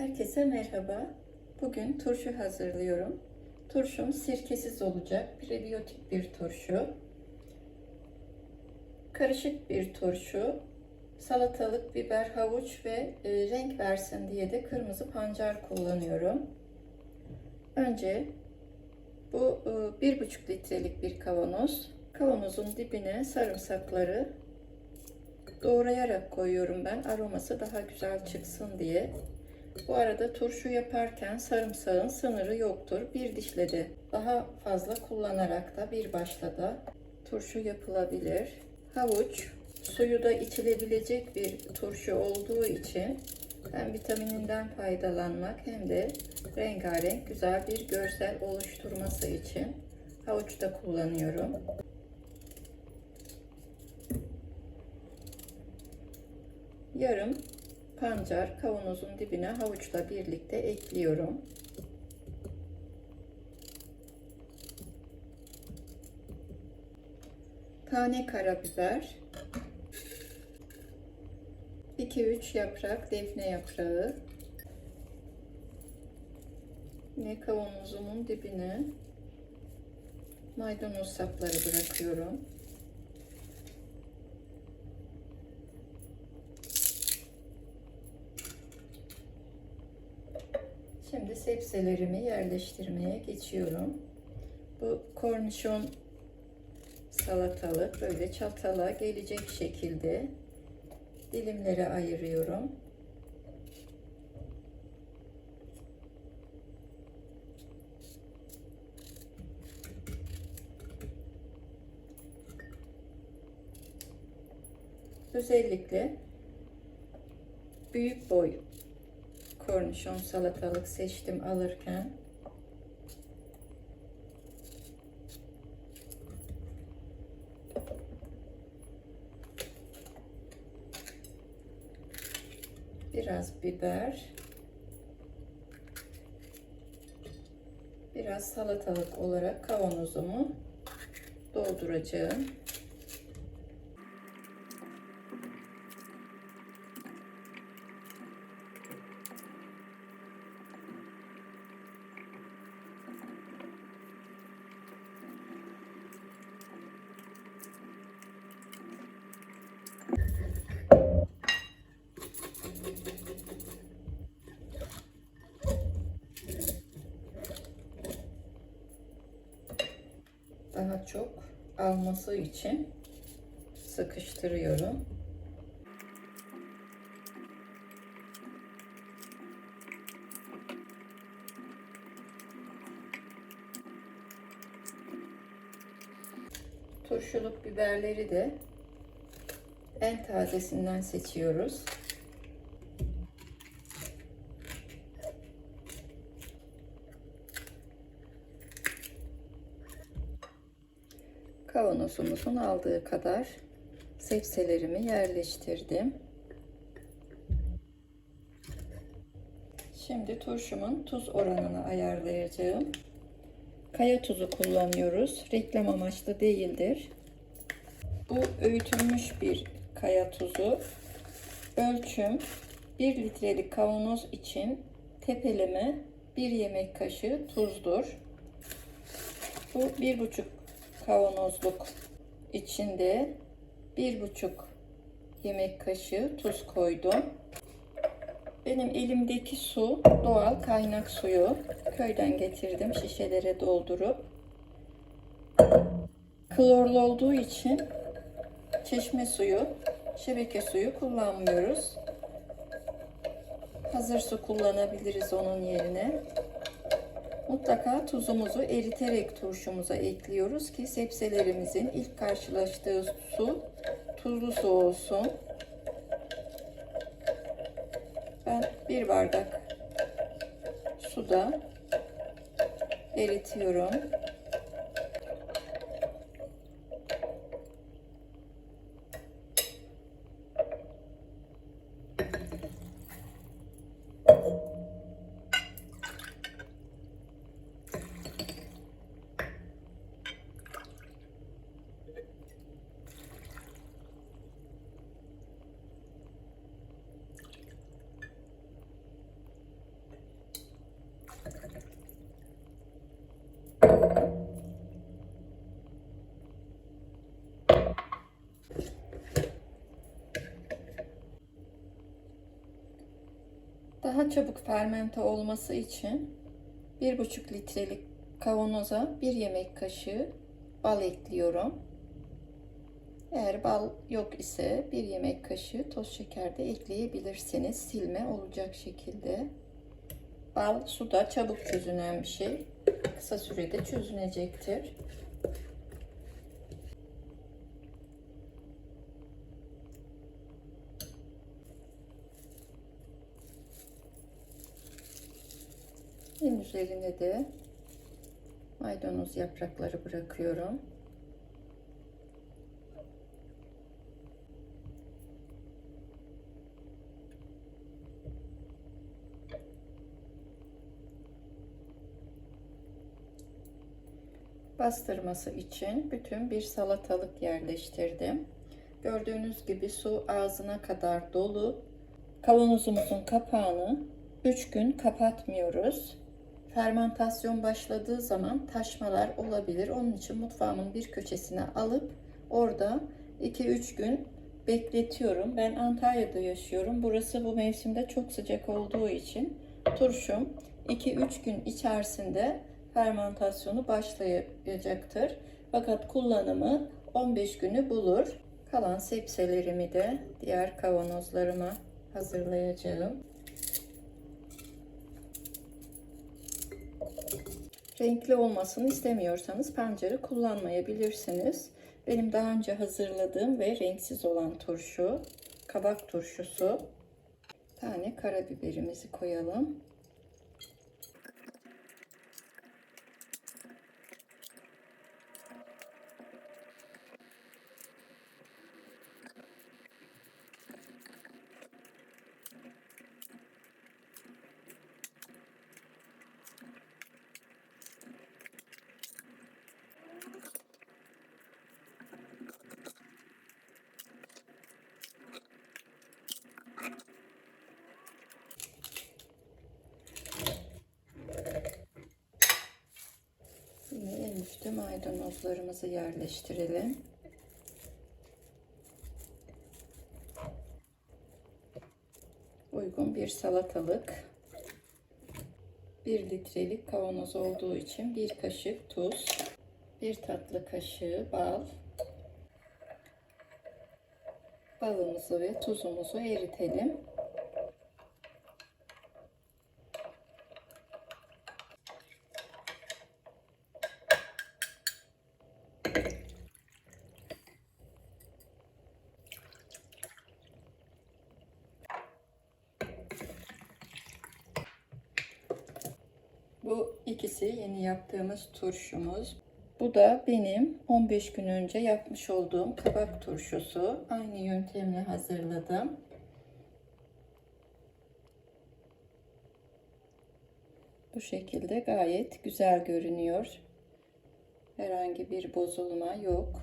Herkese merhaba. Bugün turşu hazırlıyorum. Turşum sirkesiz olacak. Prebiyotik bir turşu. Karışık bir turşu. Salatalık, biber, havuç ve e, renk versin diye de kırmızı pancar kullanıyorum. Önce bu e, bir buçuk litrelik bir kavanoz. Kavanozun dibine sarımsakları doğrayarak koyuyorum ben. Aroması daha güzel çıksın diye. Bu arada turşu yaparken sarımsağın sınırı yoktur. Bir dişle de daha fazla kullanarak da bir başla da turşu yapılabilir. Havuç suyu da içilebilecek bir turşu olduğu için hem vitamininden faydalanmak hem de rengarenk güzel bir görsel oluşturması için havuç da kullanıyorum. Yarım pancar kavanozun dibine havuçla birlikte ekliyorum. Tane karabiber. 2-3 yaprak defne yaprağı. Yine kavanozumun dibine maydanoz sapları bırakıyorum. Şimdi sebzelerimi yerleştirmeye geçiyorum. Bu kornişon salatalık böyle çatala gelecek şekilde dilimlere ayırıyorum. Özellikle büyük boy kornişon salatalık seçtim alırken. Biraz biber. Biraz salatalık olarak kavanozumu dolduracağım. Daha çok alması için sıkıştırıyorum. Turşuluk biberleri de en tazesinden seçiyoruz. Kavanozumuzun aldığı kadar sebzelerimi yerleştirdim. Şimdi turşumun tuz oranını ayarlayacağım. Kaya tuzu kullanıyoruz. Reklam amaçlı değildir. Bu öğütülmüş bir kaya tuzu. Ölçüm 1 litrelik kavanoz için tepeleme 1 yemek kaşığı tuzdur. Bu 1,5 kavanozluk içinde bir buçuk yemek kaşığı tuz koydum. Benim elimdeki su doğal kaynak suyu. Köyden getirdim şişelere doldurup. Klorlu olduğu için çeşme suyu, şebeke suyu kullanmıyoruz. Hazır su kullanabiliriz onun yerine. Mutlaka tuzumuzu eriterek turşumuza ekliyoruz ki sebzelerimizin ilk karşılaştığı su tuzlu su olsun. Ben bir bardak suda eritiyorum. Daha çabuk fermente olması için 1,5 litrelik kavanoza 1 yemek kaşığı bal ekliyorum. Eğer bal yok ise 1 yemek kaşığı toz şeker de ekleyebilirsiniz. Silme olacak şekilde. Bal suda çabuk çözünen bir şey. Kısa sürede çözünecektir. En üzerine de maydanoz yaprakları bırakıyorum. Bastırması için bütün bir salatalık yerleştirdim. Gördüğünüz gibi su ağzına kadar dolu. Kavanozumuzun kapağını 3 gün kapatmıyoruz. Fermentasyon başladığı zaman taşmalar olabilir. Onun için mutfağımın bir köşesine alıp orada 2-3 gün bekletiyorum. Ben Antalya'da yaşıyorum. Burası bu mevsimde çok sıcak olduğu için turşum 2-3 gün içerisinde fermentasyonu başlayacaktır. Fakat kullanımı 15 günü bulur. Kalan sebzelerimi de diğer kavanozlarıma hazırlayacağım. Renkli olmasını istemiyorsanız pancarı kullanmayabilirsiniz. Benim daha önce hazırladığım ve renksiz olan turşu, kabak turşusu. Tane karabiberimizi koyalım. Üstte maydanozlarımızı yerleştirelim. Uygun bir salatalık. 1 litrelik kavanoz olduğu için bir kaşık tuz, bir tatlı kaşığı bal, balımızı ve tuzumuzu eritelim. Bu ikisi yeni yaptığımız turşumuz. Bu da benim 15 gün önce yapmış olduğum kabak turşusu. Aynı yöntemle hazırladım. Bu şekilde gayet güzel görünüyor. Herhangi bir bozulma yok.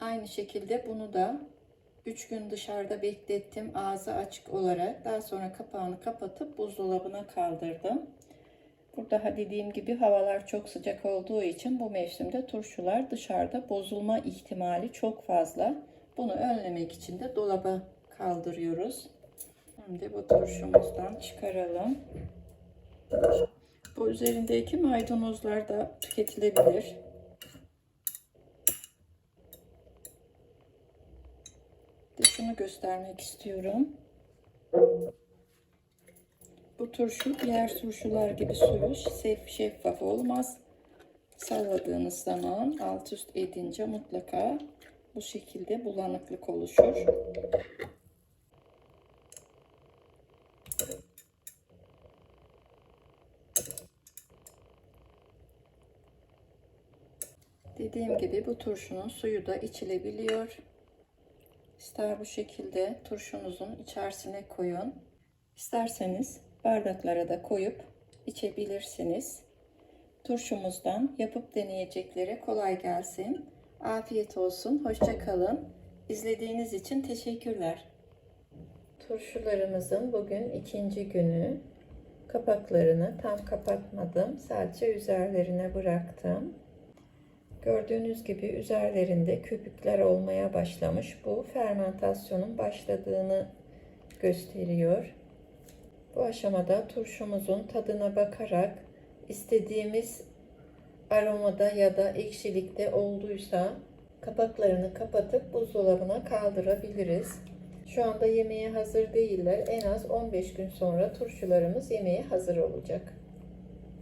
Aynı şekilde bunu da 3 gün dışarıda beklettim ağzı açık olarak. Daha sonra kapağını kapatıp buzdolabına kaldırdım. Burada dediğim gibi havalar çok sıcak olduğu için bu mevsimde turşular dışarıda bozulma ihtimali çok fazla. Bunu önlemek için de dolaba kaldırıyoruz. Şimdi bu turşumuzdan çıkaralım. Bu üzerindeki maydanozlar da tüketilebilir. de şunu göstermek istiyorum. Bu turşu diğer turşular gibi suyu şeffaf olmaz. Salladığınız zaman alt üst edince mutlaka bu şekilde bulanıklık oluşur. Dediğim gibi bu turşunun suyu da içilebiliyor. İster bu şekilde turşunuzun içerisine koyun. İsterseniz bardaklara da koyup içebilirsiniz. Turşumuzdan yapıp deneyeceklere kolay gelsin. Afiyet olsun. Hoşça kalın. İzlediğiniz için teşekkürler. Turşularımızın bugün ikinci günü. Kapaklarını tam kapatmadım. Sadece üzerlerine bıraktım. Gördüğünüz gibi üzerlerinde köpükler olmaya başlamış. Bu fermentasyonun başladığını gösteriyor. Bu aşamada turşumuzun tadına bakarak istediğimiz aromada ya da ekşilikte olduysa kapaklarını kapatıp buzdolabına kaldırabiliriz. Şu anda yemeğe hazır değiller. En az 15 gün sonra turşularımız yemeğe hazır olacak.